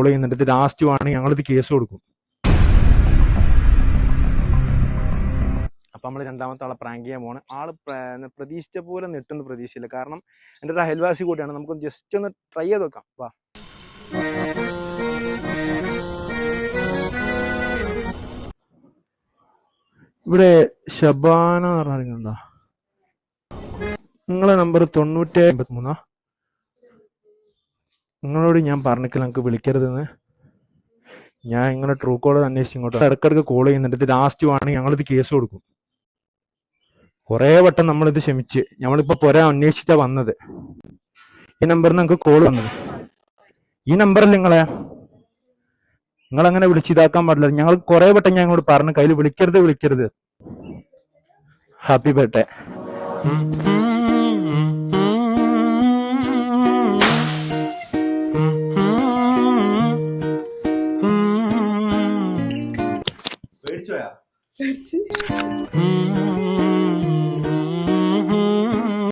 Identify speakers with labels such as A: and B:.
A: Call ചെയ്യുന്നുണ്ട്. ഇത് last വേണമെങ്കിൽ ഞങ്ങളിത് കേസ് കൊടുക്കും. അപ്പൊ നമ്മൾ രണ്ടാമത്തെ ആളെ പ്രാങ്ക് ചെയ്യാൻ ആൾ പ്ര- പ്രതീക്ഷിച്ച പോലെ നെട്ടുന്ന പ്രതീക്ഷയില്ല കാരണം എന്റെ ഒരു അയൽവാസി കൂടിയാണ്. നമുക്ക് ജസ്റ്റ് ഒന്ന് ട്രൈ ചെയ്ത് നോക്കാം. വാ. ഇവിടെ ഷബാന എന്ന് പറഞ്ഞാൽ നിങ്ങളെ നമ്പർ തൊണ്ണൂറ്റി അമ്പത്തി മൂന്നാ നിങ്ങളോട് ഞാൻ പറഞ്ഞിട്ടില്ല നിങ്ങൾക്ക് വിളിക്കരുതെന്ന്. ഞാൻ ഇങ്ങനെ ട്രൂ കോൾ അന്വേഷിച്ച് ഇങ്ങോട്ട് ഇടക്കിടക്ക് കോൾ ചെയ്യുന്നുണ്ട്. ലാസ്റ്റ് വേണമെങ്കിൽ ഞങ്ങളിത് കേസ് കൊടുക്കും. കുറേ വട്ടം നമ്മളിത് ക്ഷമിച്ച്. നമ്മളിപ്പോ പുര അന്വേഷിച്ചാ വന്നത്. ഈ നമ്പറിൽ നിങ്ങൾക്ക് കോൾ വന്നത്. ഈ നമ്പറിൽ നിങ്ങളെ നിങ്ങൾ അങ്ങനെ വിളിച്ച് ഇതാക്കാൻ പാടില്ല. ഞങ്ങൾ കുറെ വട്ടം ഞാൻ ഇങ്ങോട്ട് പറഞ്ഞു കയ്യിൽ വിളിക്കരുത് വിളിക്കരുത്. Happy birthday
B: 醉
C: 啊。嗯